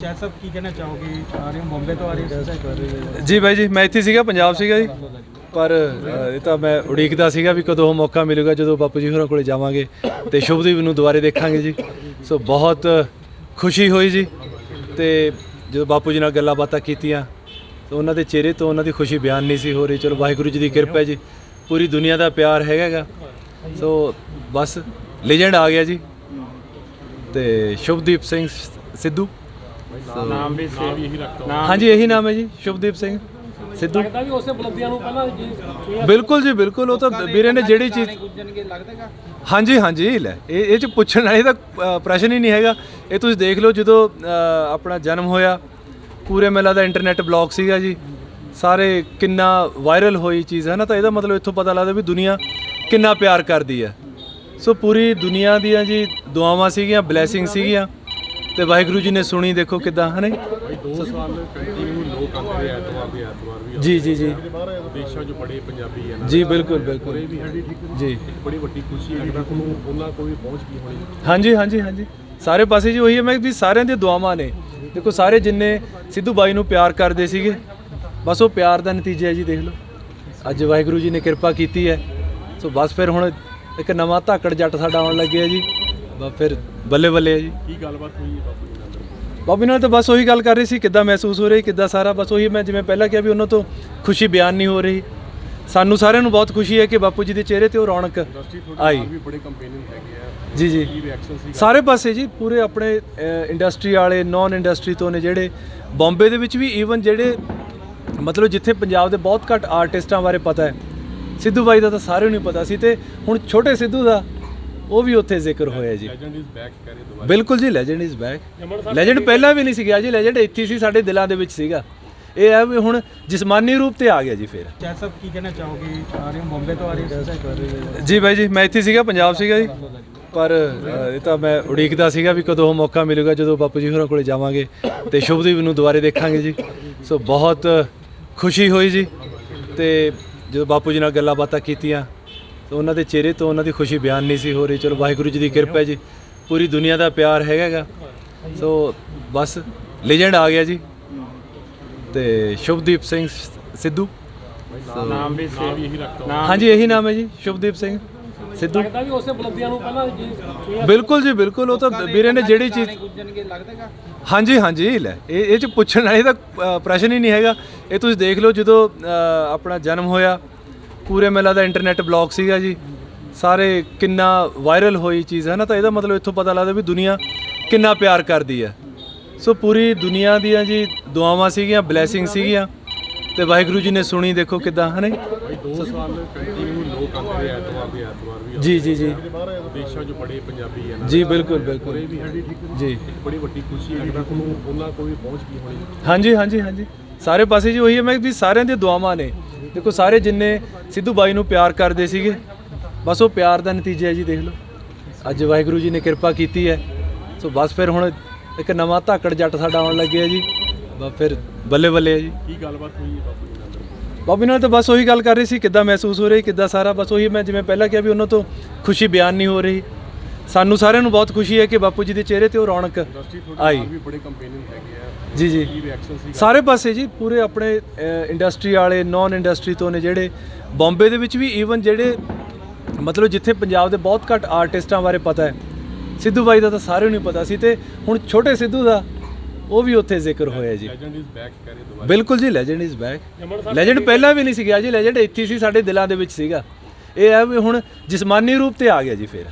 ਸ਼ਾਹ ਸਾਹਿਬ ਕੀ ਕਹਿਣਾ ਚਾਹੋਗੇ? ਆ ਰਹੇ ਹੋ ਬੰਬੇ ਤੋਂ ਆ ਰਹੇ ਹੋ ਜੀ ਬਾਈ ਜੀ ਮੈਂ ਇੱਥੇ ਸੀਗਾ ਪੰਜਾਬ ਸੀਗਾ ਜੀ। ਪਰ ਅ, ਇਹ ਤਾਂ ਮੈਂ ਉਡੀਕਦਾ ਸੀਗਾ ਵੀ ਕਦੋਂ ਉਹ ਮੌਕਾ ਮਿਲੂਗਾ ਜਦੋਂ ਬਾਪੂ ਜੀ ਹੋਰਾਂ ਕੋਲੇ ਜਾਵਾਂਗੇ ਤੇ ਸ਼ੁਭਦੀਪ ਨੂੰ ਦੁਬਾਰੇ ਦੇਖਾਂਗੇ ਜੀ। ਸੋ ਬਹੁਤ ਖੁਸ਼ੀ ਹੋਈ ਜੀ ਤੇ ਜਦੋਂ ਬਾਪੂ ਜੀ ਨਾਲ ਗੱਲਾਂ ਬਾਤਾਂ ਕੀਤੀਆਂ ਤਾਂ ਉਹਨਾਂ ਦੇ ਚਿਹਰੇ ਤੋਂ ਉਹਨਾਂ ਦੀ ਖੁਸ਼ੀ ਬਿਆਨ ਨਹੀਂ ਸੀ ਹੋ ਰਹੀ। ਚਲੋ ਵਾਹਿਗੁਰੂ ਜੀ ਦੀ ਕਿਰਪਾ ਹੈ ਜੀ। ਪੂਰੀ ਦੁਨੀਆ ਦਾ ਪਿਆਰ ਹੈਗਾਗਾ ਸੋ ਬਸ ਲੈਜੈਂਡ ਆ ਗਿਆ ਜੀ। ਤੇ ਸ਼ੁਭਦੀਪ ਸਿੰਘ ਸਿੱਧੂ। ਨਾਮ ਵੀ ਸੇਵ ਇਹੀ ਰੱਖਦਾ ਹਾਂਜੀ ਇਹੀ ਨਾਮ ਹੈ ਜੀ ਸ਼ੁਭਦੀਪ ਸਿੰਘ ਸਿੱਧੂ। ਲੱਗਦਾ ਵੀ ਉਸੇ ਬੁਲੰਦੀਆਂ ਨੂੰ ਪਹਿਲਾਂ ਜੀ ਬਿਲਕੁਲ ਜੀ ਬਿਲਕੁਲ ਉਹ ਤਾਂ ਵੀਰੇ ਨੇ ਜਿਹੜੀ ਚੀਜ਼ ਹਾਂਜੀ ਹਾਂਜੀ ਲੈ ਇਹ ਇਹ ਚ ਪੁੱਛਣ ਵਾਲੀ ਤਾਂ ਪ੍ਰਸ਼ਨ ਹੀ ਨਹੀਂ ਹੈਗਾ। ਇਹ ਤੁਸੀਂ ਦੇਖ ਲਓ ਜਦੋਂ ਆਪਣਾ ਜਨਮ ਹੋਇਆ ਪੂਰੇ ਮੇਲਾ ਦਾ ਇੰਟਰਨੈਟ ਬਲੌਗ ਸੀਗਾ ਜੀ। ਸਾਰੇ ਕਿੰਨਾ ਵਾਇਰਲ ਹੋਈ ਚੀਜ਼ ਹੈ ਨਾ ਤਾਂ ਇਹਦਾ ਮਤਲਬ ਇੱਥੋਂ ਪਤਾ ਲੱਗਦਾ ਵੀ ਦੁਨੀਆ ਕਿੰਨਾ ਪਿਆਰ ਕਰਦੀ ਹੈ। ਸੋ ਪੂਰੀ ਦੁਨੀਆ ਦੀਆਂ ਜੀ ਦੁਆਵਾਂ ਸੀਗੀਆਂ ਬਲੇਸਿੰਗ ਸੀਗੀਆਂ। ਤੇ ਵਾਹਿਗੁਰੂ ਜੀ ਨੇ ਸੁਣੀ ਦੇਖੋ ਕਿਦਾਂ ਹੈ ਨਾ ਜੀ? ਦੋ ਸਾਲ ਕੰਟੀਨਿਊ ਲੋਕ ਆਉਂਦੇ ਆ ਐਤਵਾਰ ਦੇ ਐਤਵਾਰ ਵੀ ਜੀ ਜੀ ਜੀ। ਦੇਸ਼ਾਂ 'ਚ ਬੜੇ ਪੰਜਾਬੀ ਹੈ ਨਾ। ਜੀ ਬਿਲਕੁਲ ਬਿਲਕੁਲ। ਜੀ। ਬੜੀ ਵੱਡੀ ਖੁਸ਼ੀ ਹੈ ਕਿ ਉਹਨਾਂ ਵੀ ਪਹੁੰਚ ਗਈ ਹੋਣੀ। ਹਾਂਜੀ ਹਾਂਜੀ ਹਾਂਜੀ। ਸਾਰੇ ਪਾਸੇ ਜੀ ਉਹੀ ਹੈ ਮੈਂ ਵੀ ਸਾਰਿਆਂ ਦੀਆਂ ਦੁਆਵਾਂ ਨੇ। ਦੇਖੋ ਸਾਰੇ ਜਿੰਨੇ ਸਿੱਧੂ ਬਾਈ ਨੂੰ ਪਿਆਰ ਕਰਦੇ ਸੀਗੇ ਬਸ ਉਹ ਪਿਆਰ ਦਾ ਨਤੀਜਾ ਹੈ ਜੀ ਦੇਖ ਲਓ। ਅੱਜ ਵਾਹਿਗੁਰੂ ਜੀ ਨੇ ਕਿਰਪਾ ਕੀਤੀ ਹੈ। ਸੋ ਬਸ ਫਿਰ ਹੁਣ ਇੱਕ ਨਵਾਂ ਧਾਕੜ ਜੱਟ ਸਾਡਾ ਆਉਣ ਲੱਗਿਆ ਜੀ। ਬਸ ਫਿਰ ਬੱਲੇ ਬੱਲੇ ਹੈ ਜੀ। ਕੀ ਗੱਲਬਾਤ ਹੋਈ ਹੈ ਬਾਪੂ ਜੀ ਨਾਲ? ਬਾਬੀ ਨਾਲ ਤਾਂ ਬਸ ਉਹੀ ਗੱਲ ਕਰ ਰਹੀ ਸੀ ਕਿੱਦਾਂ ਮਹਿਸੂਸ ਹੋ ਰਹੀ ਕਿੱਦਾਂ ਸਾਰਾ ਬਸ ਉਹੀ ਮੈਂ ਜਿਵੇਂ ਪਹਿਲਾਂ ਕਿਹਾ ਵੀ ਉਹਨਾਂ ਤੋਂ ਖੁਸ਼ੀ ਬਿਆਨ ਨਹੀਂ ਹੋ ਰਹੀ। ਸਾਨੂੰ ਸਾਰਿਆਂ ਨੂੰ ਬਹੁਤ ਖੁਸ਼ੀ ਹੈ ਕਿ ਬਾਪੂ ਜੀ ਦੇ ਚਿਹਰੇ ਤੇ ਉਹ ਰੌਣਕ ਇੰਡਸਟਰੀ ਤੁਹਾਡੇ ਆਈ। ਨਾਲ ਵੀ ਬੜੇ ਕੰਪੇਨਿੰਗ ਹੈਗੇ ਆ। ਜੀ ਜੀ। ਕੀ ਰਿਐਕਸ਼ਨ ਸੀ ਸਾਰੇ ਪਾਸੇ ਜੀ ਪੂਰੇ ਆਪਣੇ ਇੰਡਸਟਰੀ ਵਾਲੇ ਨਾਨ ਇੰਡਸਟਰੀ ਤੋਂ ਨੇ ਜਿਹੜੇ ਬੰਬੇ ਦੇ ਵਿੱਚ ਵੀ ਈਵਨ ਜਿਹੜੇ ਮਤਲਬ ਜਿੱਥੇ ਪੰਜਾਬ ਦੇ ਬਹੁਤ ਘੱਟ ਆਰਟਿਸਟਾਂ ਬਾਰੇ ਪਤਾ ਹੈ। ਸਿੱਧੂ ਬਾਈ ਦਾ ਤਾਂ ਸਾਰਿਆਂ ਨੂੰ ਹੀ ਪਤਾ ਸੀ ਤੇ ਹੁਣ ਛੋਟੇ ਸਿੱਧੂ ਦਾ ਉਹ ਵੀ ਉੱਥੇ ਜ਼ਿਕਰ ਹੋਇਆ ਜੀ। ਲੈਜੈਂਡ ਇਜ਼ ਬੈਕ ਕਰੇ ਦੁਬਾਰਾ। ਬਿਲਕੁਲ ਜੀ ਲੈਜੈਂਡ ਇਜ਼ ਬੈਕ ਲੈਜੈਂਡ ਪਹਿਲਾਂ ਵੀ ਨਹੀਂ ਸੀ ਗਿਆ ਜੀ ਲੈਜੈਂਡ ਇੱਥੇ ਸੀ ਸਾਡੇ ਦਿਲਾਂ ਦੇ ਵਿੱਚ ਸੀਗਾ। ਇਹ ਹੈ ਵੀ ਹੁਣ ਜਿਸਮਾਨੀ ਰੂਪ ਤੇ ਆ ਗਿਆ ਜੀ ਫਿਰ। ਸ਼ਾਹ ਸਾਹਿਬ ਕੀ ਕਹਿਣਾ ਚਾਹੋਗੇ? ਆ ਰਹੇ ਹੋ ਬੰਬੇ ਤੋਂ ਆ ਰਹੇ ਹੋ ਜੀ ਬਾਈ ਜੀ ਮੈਂ ਇੱਥੇ ਸੀਗਾ ਪੰਜਾਬ ਸੀਗਾ ਜੀ। ਪਰ ਇਹ ਤਾਂ ਮੈਂ ਉਡੀਕਦਾ ਸੀਗਾ ਵੀ ਕਦੋਂ ਉਹ ਮੌਕਾ ਮਿਲੂਗਾ ਜਦੋਂ ਬਾਪੂ ਜੀ ਹੋਰਾਂ ਕੋਲੇ ਜਾਵਾਂਗੇ ਤੇ ਸ਼ੁਭਦੀਪ ਨੂੰ ਦੁਬਾਰੇ ਦੇਖਾਂਗੇ ਜੀ। ਸੋ ਬਹੁਤ ਖੁਸ਼ੀ ਹੋਈ ਜੀ ਤੇ ਜਦੋਂ ਬਾਪੂ ਜੀ ਨਾਲ ਗੱਲਾਂ ਬਾਤਾਂ ਕੀਤੀਆਂ ਤਾਂ ਉਹਨਾਂ ਦੇ ਚਿਹਰੇ ਤੋਂ ਉਹਨਾਂ ਦੀ ਖੁਸ਼ੀ ਬਿਆਨ ਨਹੀਂ ਸੀ ਹੋ ਰਹੀ। ਚਲੋ ਵਾਹਿਗੁਰੂ ਜੀ ਦੀ ਕਿਰਪਾ ਜੀ। ਪੂਰੀ ਦੁਨੀਆ ਦਾ ਪਿਆਰ ਹੈਗਾਗਾ। ਸੋ ਬਸ ਲੈਜੈਂਡ ਆ ਗਿਆ ਜੀ। ਤੇ ਸ਼ੁਭਦੀਪ ਸਿੰਘ ਸਿੱਧੂ। ਨਾਮ ਵੀ ਸੇਵ ਇਹੀ ਰੱਖਦਾ ਹਾਂਜੀ ਇਹੀ ਨਾਮ ਹੈ ਜੀ ਸ਼ੁਭਦੀਪ ਸਿੰਘ ਸਿੱਧੂ। ਲੱਗਦਾ ਵੀ ਉਸੇ ਬੁਲੰਦੀਆਂ ਨੂੰ ਪਹਿਲਾਂ ਜੀ ਬਿਲਕੁਲ ਜੀ ਬਿਲਕੁਲ ਉਹ ਤਾਂ ਵੀਰੇ ਨੇ ਜਿਹੜੀ ਚੀਜ਼ ਗੁੱਜਣਗੇ ਲੱਗਦਾਗਾ? ਹਾਂਜੀ ਹਾਂਜੀ ਲੈ ਇਹ ਇਹ ਚ ਪੁੱਛਣ ਵਾਲੀ ਅ, ਪ੍ਰਸ਼ਨ ਹੀ ਨਹੀਂ ਹੈਗਾ। ਇਹ ਤੁਸੀਂ ਦੇਖ ਲਓ ਜਦੋਂ ਆਪਣਾ ਜਨਮ ਹੋਇਆ ਪੂਰੇ ਮੇਲਾ ਦਾ ਇੰਟਰਨੈਟ ਬਲੌਗ ਸੀਗਾ ਜੀ। ਸਾਰੇ ਕਿੰਨਾ ਵਾਇਰਲ ਹੋਈ ਚੀਜ਼ ਹੈ ਨਾ ਤਾਂ ਇਹਦਾ ਮਤਲਬ ਇੱਥੋਂ ਪਤਾ ਲੱਗਦਾ ਵੀ ਦੁਨੀਆ ਕਿੰਨਾ ਪਿਆਰ ਕਰਦੀ ਹੈ। ਸੋ ਪੂਰੀ ਦੁਨੀਆ ਦੀਆਂ ਜੀ ਦੁਆਵਾਂ ਸੀਗੀਆਂ ਬਲੇਸਿੰਗ ਸੀਗੀਆਂ ਤੇ ਵਾਹਿਗੁਰੂ ਜੀ ਨੇ ਸੁਣੀ ਦੇਖੋ ਕਿਦਾਂ ਹੈ ਨਾ ਜੀ? ਦੋ ਸਾਲ ਕੰਟੀਨਿਊ ਲੋਕ ਆਉਂਦੇ ਆ ਐਤਵਾਰ ਦੇ ਐਤਵਾਰ ਵੀ ਜੀ ਜੀ ਜੀ। ਦੇਸ਼ਾਂ 'ਚ ਬੜੇ ਪੰਜਾਬੀ ਹੈ ਨਾ। ਜੀ ਬਿਲਕੁਲ ਬਿਲਕੁਲ। ਜੀ। ਬੜੀ ਵੱਡੀ ਖੁਸ਼ੀ ਹੈ ਕਿ ਉਹਨਾਂ ਵੀ ਪਹੁੰਚ ਗਈ ਹੋਣੀ। ਹਾਂਜੀ ਹਾਂਜੀ ਹਾਂਜੀ। ਸਾਰੇ ਪਾਸੇ ਜੀ ਉਹੀ ਹੈ ਮੈਂ ਵੀ ਸਾਰਿਆਂ ਦੀਆਂ ਦੁਆਵਾਂ ਨੇ। ਦੇਖੋ ਸਾਰੇ ਜਿੰਨੇ ਸਿੱਧੂ ਬਾਈ ਨੂੰ ਪਿਆਰ ਕਰਦੇ ਸੀਗੇ ਬਸ ਉਹ ਪਿਆਰ ਦਾ ਨਤੀਜਾ ਹੈ ਜੀ ਦੇਖ ਲਓ। ਅੱਜ ਵਾਹਿਗੁਰੂ ਜੀ ਨੇ ਕਿਰਪਾ ਕੀਤੀ ਹੈ। ਸੋ ਬਸ ਫਿਰ ਹੁਣ ਇੱਕ ਨਵਾਂ ਧਾਕੜ ਜੱਟ ਸਾਡਾ ਆਉਣ ਲੱਗਿਆ ਜੀ। ਬਸ ਫਿਰ ਬੱਲੇ ਬੱਲੇ ਹੈ ਜੀ। ਕੀ ਗੱਲਬਾਤ ਹੋਈ ਹੈ ਬਾਪੂ ਨਾਲ? ਬਾਬੀ ਨਾਲ ਤਾਂ ਬਸ ਉਹੀ ਗੱਲ ਕਰ ਰਹੀ ਸੀ ਕਿੱਦਾਂ ਮਹਿਸੂਸ ਹੋ ਰਹੀ ਕਿੱਦਾਂ ਸਾਰਾ ਬਸ ਉਹੀ ਮੈਂ ਜਿਵੇਂ ਪਹਿਲਾਂ ਕਿਹਾ ਵੀ ਉਹਨਾਂ ਤੋਂ ਖੁਸ਼ੀ ਬਿਆਨ ਨਹੀਂ ਹੋ ਰਹੀ। ਸਾਨੂੰ ਸਾਰਿਆਂ ਨੂੰ ਬਹੁਤ ਖੁਸ਼ੀ ਹੈ ਕਿ ਬਾਪੂ ਜੀ ਦੇ ਚਿਹਰੇ ਤੇ ਉਹ ਰੌਣਕ ਆਈ ਨਾਲ ਵੀ ਬੜੇ ਕੰਪੇਨਿੰਗ ਹੈਗੇ ਆ ਜੀ ਜੀ। ਸਾਰੇ ਪਾਸੇ ਜੀ ਪੂਰੇ ਆਪਣੇ ਇੰਡਸਟਰੀ ਵਾਲੇ ਨਾਨ ਇੰਡਸਟਰੀ ਤੋਂ ਨੇ ਜਿਹੜੇ ਬੰਬੇ ਦੇ ਵਿੱਚ ਵੀ ਈਵਨ ਜਿਹੜੇ ਮਤਲਬ ਜਿੱਥੇ ਪੰਜਾਬ ਦੇ ਬਹੁਤ ਘੱਟ ਆਰਟਿਸਟਾਂ ਬਾਰੇ ਪਤਾ ਹੈ ਸਿੱਧੂ ਬਾਈ ਦਾ ਤਾਂ ਸਾਰਿਆਂ ਨੂੰ ਪਤਾ ਸੀ ਤੇ ਹੁਣ ਛੋਟੇ ਸਿੱਧੂ ਦਾ ਉਹ ਵੀ ਉੱਥੇ ਜ਼ਿਕਰ ਹੋਇਆ ਜੀ। ਲੈਜੈਂਡ ਇਜ਼ ਬੈਕ ਕਰੇ ਦੁਬਾਰਾ। ਬਿਲਕੁਲ ਜੀ ਲੈਜੈਂਡ ਇਜ਼ ਬੈਕ ਲੈਜੈਂਡ ਪਹਿਲਾਂ ਵੀ ਨਹੀਂ ਸੀ ਗਿਆ ਜੀ ਲੈਜੈਂਡ ਇੱਥੇ ਸੀ ਸਾਡੇ ਦਿਲਾਂ ਦੇ ਵਿੱਚ ਸੀਗਾ। ਇਹ ਹੈ ਵੀ ਹੁਣ ਜਿਸਮਾਨੀ ਰੂਪ ਤੇ ਆ ਗਿਆ ਜੀ ਫਿਰ।